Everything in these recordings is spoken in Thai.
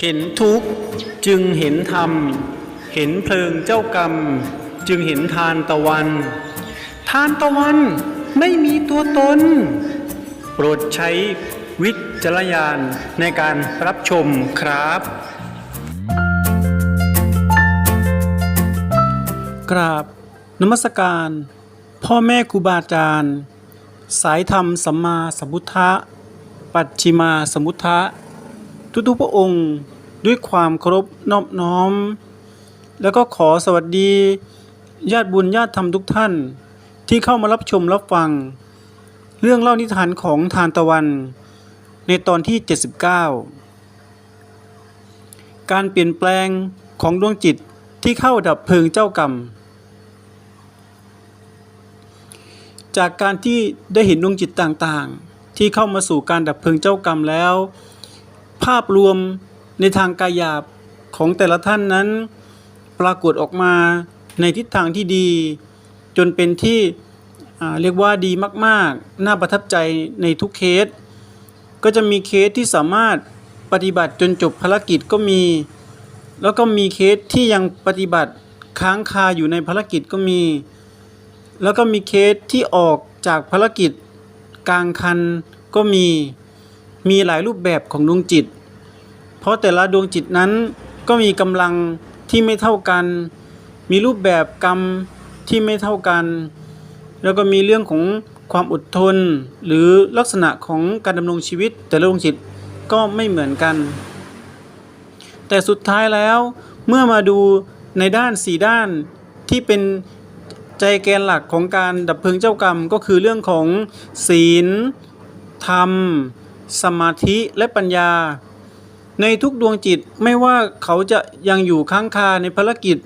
เห็นทุกข์จึงเห็นธรรม เห็นเพลิงเจ้ากรรม จึงเห็นทานตะวัน ทานตะวันไม่มีตัวตน โปรดใช้วิจารณญาณในการรับชมครับ กราบนมัสการ พ่อแม่ครูบาอาจารย์ สายธรรมสัมมาสัมพุทธะ ปัจฉิมาสัมมุทธะ ทุกๆพระองค์ด้วยความเคารพนอบน้อม แล้วก็ขอสวัสดี ญาติบุญญาติธรรมทุกท่าน ที่เข้ามารับชมรับฟัง เรื่องเล่านิทานของทานตะวัน ในตอนที่ 79 การเปลี่ยนแปลงของดวงจิตที่เข้าดับเพลิงเจ้ากรรม จากการที่ได้เห็นดวงจิตต่างๆ ที่เข้ามาสู่การดับเพลิงเจ้ากรรมแล้ว ภาพรวมในทางกายาบของแต่ละท่านนั้น ปรากฏออกมาในทิศทางที่ดี จนเป็นที่เรียกว่าดีมาก ๆ น่าประทับใจในทุกเคส ก็จะมีเคสที่สามารถปฏิบัติจนจบภารกิจก็มี แล้วก็มีเคสที่ยังปฏิบัติค้างคาอยู่ในภารกิจก็มี แล้วก็มีเคสที่ออกจากภารกิจกลางคันก็มี มีหลายรูปแบบของดวงจิต เพราะแต่ละดวงจิตนั้นก็มีกำลังที่ไม่เท่ากัน มีรูปแบบกรรมที่ไม่เท่ากัน แล้วก็มีเรื่องของความอดทน หรือลักษณะของการดำรงชีวิต แต่ละดวงจิตก็ไม่เหมือนกัน แต่สุดท้ายแล้วเมื่อมาดูในด้านสี่ด้านที่เป็นใจแกนหลักของการดับเพลิงเจ้ากรรมก็คือเรื่องของศีล ธรรม สมาธิและปัญญา ในทุกดวงจิตไม่ว่าเขาจะยังอยู่ค้างคาในภารกิจ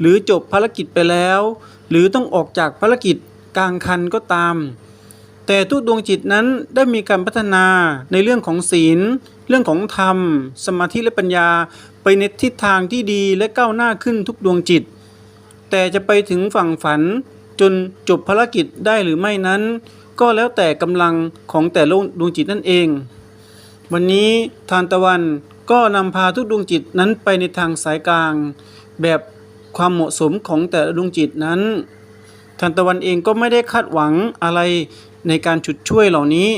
หรือจบภารกิจไปแล้ว หรือต้องออกจากภารกิจกลางคันก็ตาม แต่ทุกดวงจิตนั้นได้มีการพัฒนาในเรื่องของศีล เรื่องของธรรม สมาธิและปัญญาไปในทิศทางที่ดีและก้าวหน้าขึ้นทุกดวงจิต แต่จะไปถึงฝั่งฝันจนจบภารกิจได้หรือไม่นั้น ก็แล้วแต่กำลังของแต่ละดวงจิตนั่นเอง วันนี้ทานตะวันก็นำพาทุกดวงจิตนั้นไปในทางสายกลาง แบบความเหมาะสมของแต่ละดวงจิตนั้น ทานตะวันเองก็ไม่ได้คาดหวังอะไรในการฉุดช่วยเหล่านี้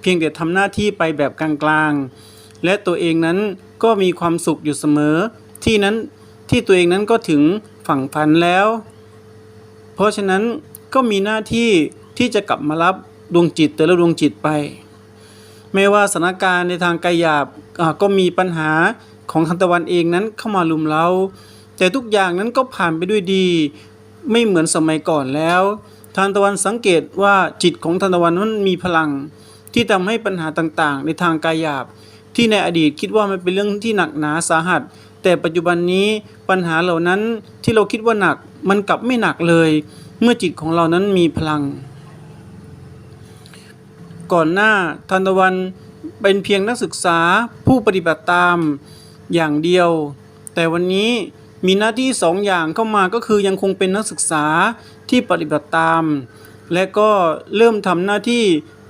เพียงแต่ทำหน้าที่ไปแบบกลางๆ และตัวเองนั้นก็มีความสุขอยู่เสมอ ที่นั้นที่ตัวเองนั้นก็ถึงฝั่งฝันแล้ว เพราะฉะนั้นก็มีหน้าที่ ที่จะกลับมารับดวงจิตแต่ละดวงจิตไป ไม่ว่าสถานการณ์ในทางกายหยาบก็มีปัญหาของทันตะวันเองนั้นเข้ามาลุมเราแต่ทุกอย่างนั้นก็ผ่านไปด้วยดี ไม่เหมือนสมัยก่อนแล้วทานตะวันสังเกตว่าจิตของทานตะวันนั้นมีพลัง ที่ทำให้ปัญหาต่างๆ ในทางกายหยาบ ที่ในอดีตคิดว่ามันเป็นเรื่องที่หนักหนาสาหัส แต่ปัจจุบันนี้ปัญหาเหล่านั้นที่เราคิดว่าหนักมันกลับไม่หนักเลย เมื่อจิตของเรานั้นมีพลัง ก่อนหน้าทานตวันเป็นเพียงนักศึกษาผู้ปฏิบัติตามอย่างเดียว แต่วันนี้มีหน้าที่สองอย่างเข้ามาก็คือยังคงเป็นนักศึกษาที่ปฏิบัติตาม และก็เริ่มทำหน้าที่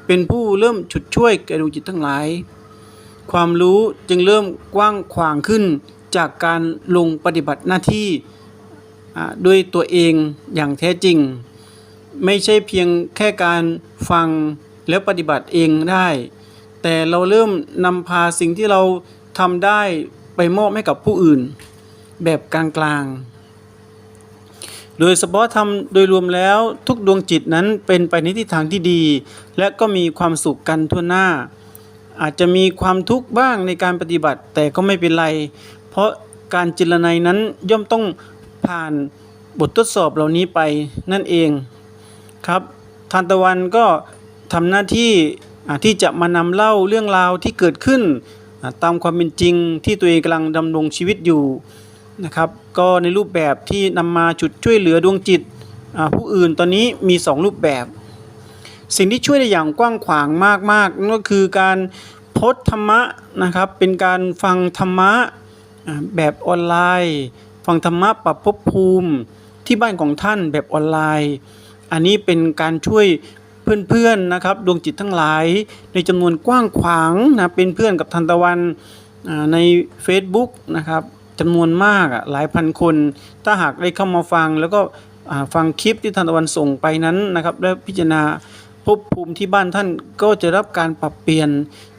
เป็นผู้เริ่มฉุดช่วยแกดวงจิตทั้งหลาย ความรู้จึงเริ่มกว้างขวางขึ้นจากการลงปฏิบัติหน้าที่ด้วยตัวเองอย่างแท้จริง ไม่ใช่เพียงแค่การฟัง แล้วปฏิบัติเองได้ แต่เราเริ่มนำพาสิ่งที่เราทำได้ไปมอบให้กับผู้อื่น แบบกลางๆ โดยเฉพาะทำโดยรวมแล้วทุกดวงจิตนั้นเป็นไปในทิศทางที่ดี และก็มีความสุขกันทั่วหน้า อาจจะมีความทุกข์บ้างในการปฏิบัติ แต่ก็ไม่เป็นไร เพราะการจิรนัยนั้นย่อมต้องผ่านบททดสอบเหล่านี้ไปนั่นเองครับทานตะวันก็ ทำหน้าที่ที่จะมานำเล่าเรื่องราวที่เกิดขึ้น ตามความเป็นจริงที่ตัวเองกำลังดำรงชีวิตอยู่นะครับ ก็ในรูปแบบที่นำมาจุดช่วยเหลือดวงจิตผู้อื่นตอนนี้มี 2 รูปแบบ สิ่งที่ช่วยได้อย่างกว้างขวางมากๆนั่นก็คือการโพสธรรมะนะครับ เป็นการฟังธรรมะแบบออนไลน์ ฟังธรรมะปรับภพภูมิที่บ้านของท่านแบบออนไลน์ อันนี้เป็นการช่วย เพื่อนๆนะครับดวงจิตทั้งหลาย ในจำนวนกว้างขวางนะเป็นเพื่อนกับทันตะวันใน Facebook นะครับจำนวนมากอะหลายพันคน ถ้าหากได้เข้ามาฟัง แล้วก็ฟังคลิปที่ท่านตะวันส่งไปนั้นนะครับและพิจารณาภพภูมิที่บ้านท่านก็จะรับการปรับเปลี่ยน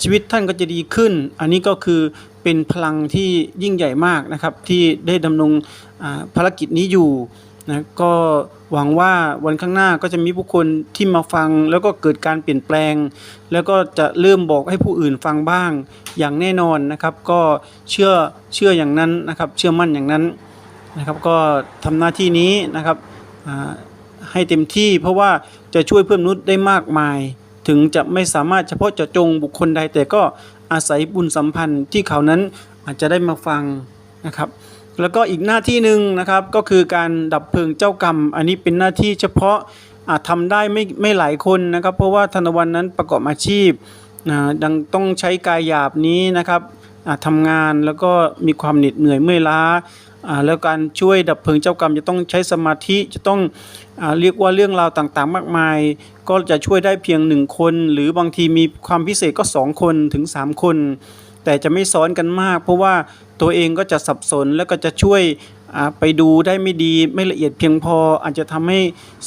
ชีวิตท่านก็จะดีขึ้น อันนี้ก็คือเป็นพลังที่ยิ่งใหญ่มากนะครับที่ได้ดำรงภารกิจนี้อยู่ นะก็หวังว่าวันข้างหน้าก็จะมีผู้คนที่มาฟัง แล้วก็เกิดการเปลี่ยนแปลง แล้วก็จะเริ่มบอกให้ผู้อื่นฟังบ้างอย่างแน่นอนนะครับ ก็เชื่อเชื่ออย่างนั้นนะครับ เชื่อมั่นอย่างนั้นนะครับ ก็ทำหน้าที่นี้นะครับให้เต็มที่เพราะว่าจะช่วยเพื่อนมนุษย์ได้มากมาย ถึงจะไม่สามารถเฉพาะเจาะจงบุคคลใดแต่ก็อาศัยบุญสัมพันธ์ที่เขานั้นอาจจะได้มาฟังนะครับ แล้วก็อีกหน้าที่หนึ่งนะครับก็คือการดับเพลิงเจ้ากรรม อันนี้เป็นหน้าที่เฉพาะอาจทำได้ไม่ไม่หลายคนนะครับ เพราะว่าธนวันนั้นประกอบอาชีพนะดังต้องใช้กายหยาบนี้นะครับอ่าทำงานแล้วก็มีความเหน็ดเหนื่อยเมื่อยล้าแล้วการช่วยดับเพลิงเจ้ากรรมจะต้องใช้สมาธิจะต้องอเรียกว่าเรื่องราวต่างๆ มากมาย ก็จะช่วยได้เพียงหนึ่งคน หรือบางทีมีความพิเศษก็สองคนถึงสามคน แต่จะไม่ซ้อนกันมาก เพราะว่า ตัวเองก็จะสับสนแล้วก็จะช่วยไปดูได้ไม่ดีไม่ละเอียดเพียงพอ อาจจะทำให้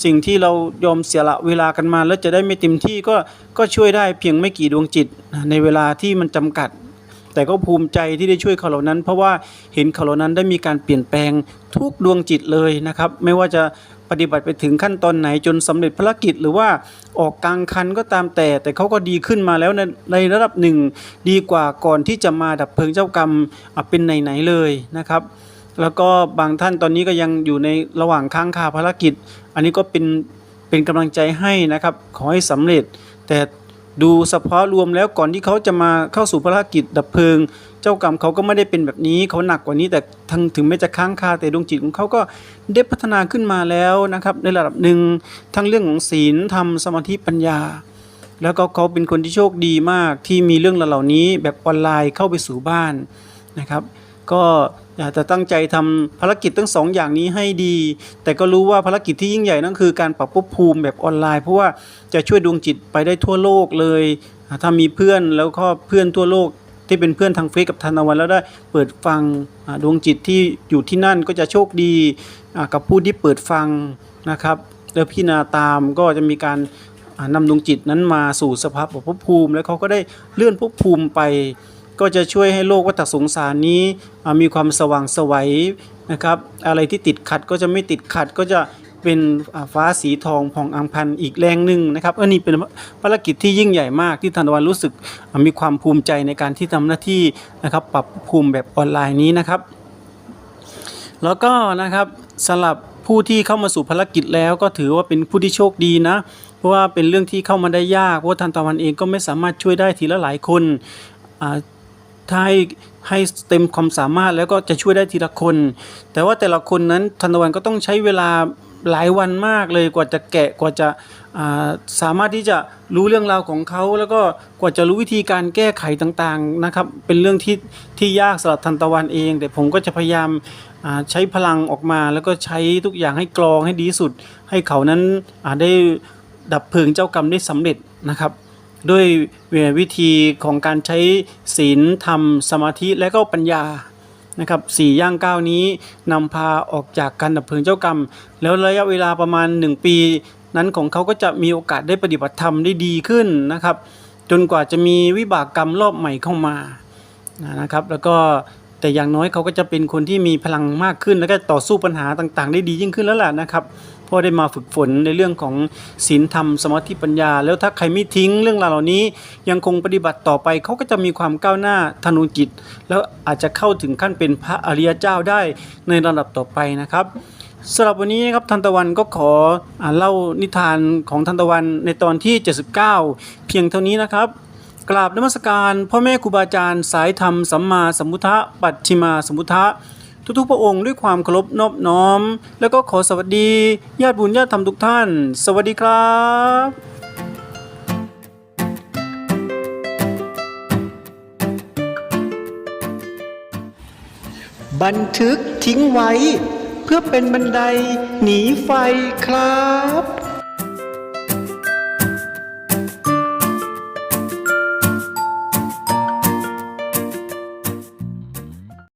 สิ่งที่เรายอมเสียละเวลากันมา แล้วจะได้ไม่เต็มที่ก็ก็ช่วยได้เพียงไม่กี่ดวงจิต ในเวลาที่มันจำกัด แต่ก็ภูมิใจที่ได้ช่วยเขาเหล่านั้น เพราะว่าเห็นเขาเหล่านั้นได้มีการเปลี่ยนแปลงทุกดวงจิตเลยนะครับ ไม่ว่าจะ ปฏิบัติไปถึงขั้นตอนไหนจนสำเร็จภารกิจ หรือว่าออกกลางคันก็ตามแต่ แต่เขาก็ดีขึ้นมาแล้วในในระดับหนึ่งดีกว่าก่อนที่จะมาดับเพลิงเจ้ากรรมเป็นไหนๆเลยนะครับ แล้วก็บางท่านตอนนี้ก็ยังอยู่ในระหว่างค้างคาภารกิจ อันนี้ก็เป็นเป็นกำลังใจให้นะครับ ขอให้สำเร็จแต่ ดูเฉพาะรวมแล้วก่อนที่เขาจะมาเข้าสู่ภารกิจดับเพลิง เจ้ากรรมเขาก็ไม่ได้เป็นแบบนี้เขาหนักกว่านี้แต่ทั้งถึงแม้จะค้างคาแต่ดวงจิตของเขาก็ได้พัฒนาขึ้นมาแล้วนะครับในระดับหนึ่งทั้งเรื่องของศีลธรรมสมาธิปัญญา แล้วก็เขาเป็นคนที่โชคดีมากที่มีเรื่องเหล่านี้แบบออนไลน์เข้าไปสู่บ้านนะครับ ก็อยากจะตั้งใจทำภารกิจทั้งสองอย่างนี้ให้ดี แต่ก็รู้ว่าภารกิจที่ยิ่งใหญ่นั่นคือการปรับภพภูมิแบบออนไลน์ เพราะว่าจะช่วยดวงจิตไปได้ทั่วโลกเลย ถ้ามีเพื่อนแล้วก็เพื่อนทั่วโลกที่เป็นเพื่อนทางเฟซกับธนวันแล้วได้เปิดฟังดวงจิตที่อยู่ที่นั่นก็จะโชคดีกับผู้ที่เปิดฟังนะครับแล้วพิจารณาตามก็จะมีการนำดวงจิตนั้นมาสู่สภาพภพภูมิ แล้วเขาก็ได้เลื่อนภพภูมิไป ก็จะช่วยให้โลกวัฏสงสารนี้มีความสว่างสวัยนะครับ อะไรที่ติดขัดก็จะไม่ติดขัดก็จะเป็นฟ้าสีทองผ่องอังพันอีกแรงหนึ่งนะครับอันนี้เป็นภารกิจที่ยิ่งใหญ่มากที่ธันวันรู้สึกมีความภูมิใจในการที่ทำหน้าที่นะครับปรับภูมิแบบออนไลน์นี้นะครับ แล้วก็นะครับสำหรับผู้ที่เข้ามาสู่ภารกิจแล้วก็ถือว่าเป็นผู้ที่โชคดีนะ เพราะว่าเป็นเรื่องที่เข้ามาได้ยากเพราะทันตะวันเองก็ไม่สามารถช่วยได้ทีละหลายคนอ่า ถ้าให้ให้เต็มความสามารถแล้วก็จะช่วยได้ทีละคน แต่ว่าแต่ละคนนั้นธันตวันก็ต้องใช้เวลาหลายวันมากเลยกว่าจะแกะกว่าจะาสามารถที่จะรู้เรื่องราวของเขา แล้วก็กว่าจะรู้วิธีการแก้ไขต่างๆนะครับ เป็นเรื่องที่ที่ยากสำหรับทันตะวันเอง แต่ผมก็จะพยายามาใช้พลังออกมา แล้วก็ใช้ทุกอย่างให้กรองให้ดีสุด ให้เขานั้นได้ดับเพลิงเจ้ากรรมได้สำเร็จนะครับ ด้วยวิธีของการใช้ศีลธรรมสมาธิและก็ปัญญานะครับสี่ย่างก้าวนี้นำพาออกจากการดับเพลิงเจ้ากรรม แล้วระยะเวลาประมาณ 1 ปี นั้นของเขาก็จะมีโอกาสได้ปฏิบัติธรรมได้ดีขึ้นนะครับ จนกว่าจะมีวิบากกรรมรอบใหม่เข้ามานะครับ แล้วก็แต่อย่างน้อยเขาก็จะเป็นคนที่มีพลังมากขึ้น แล้วก็ต่อสู้ปัญหาต่างๆ ได้ดียิ่งขึ้นแล้วล่ะนะครับ เพราะได้มาฝึกฝนในเรื่องของศีลธรรมสมาธิปัญญา แล้วถ้าใครไม่ทิ้งเรื่องราวเหล่านี้ยังคงปฏิบัติต่อไปเขาก็จะมีความก้าวหน้าทางดวงจิตแล้วอาจจะเข้าถึงขั้นเป็นพระอริยเจ้าได้ในระดับต่อไปนะครับสำหรับวันนี้นะครับทันตะวันก็ขออเล่านิทานของทันตะวันในตอนที่ 79 เพียงเท่านี้นะครับ กราบนมัสการพ่อแม่ครูบาอาจารย์สายธรรมสัมมาสัมพุทธะปัจฉิมาสัมพุทธะ ทุกๆ พระองค์ด้วยความเคารพนอบน้อม แล้วก็ขอสวัสดี ญาติบุญญาติธรรมทุกท่าน สวัสดีครับบันทึกทิ้งไว้ เพื่อเป็นบันไดหนีไฟครับ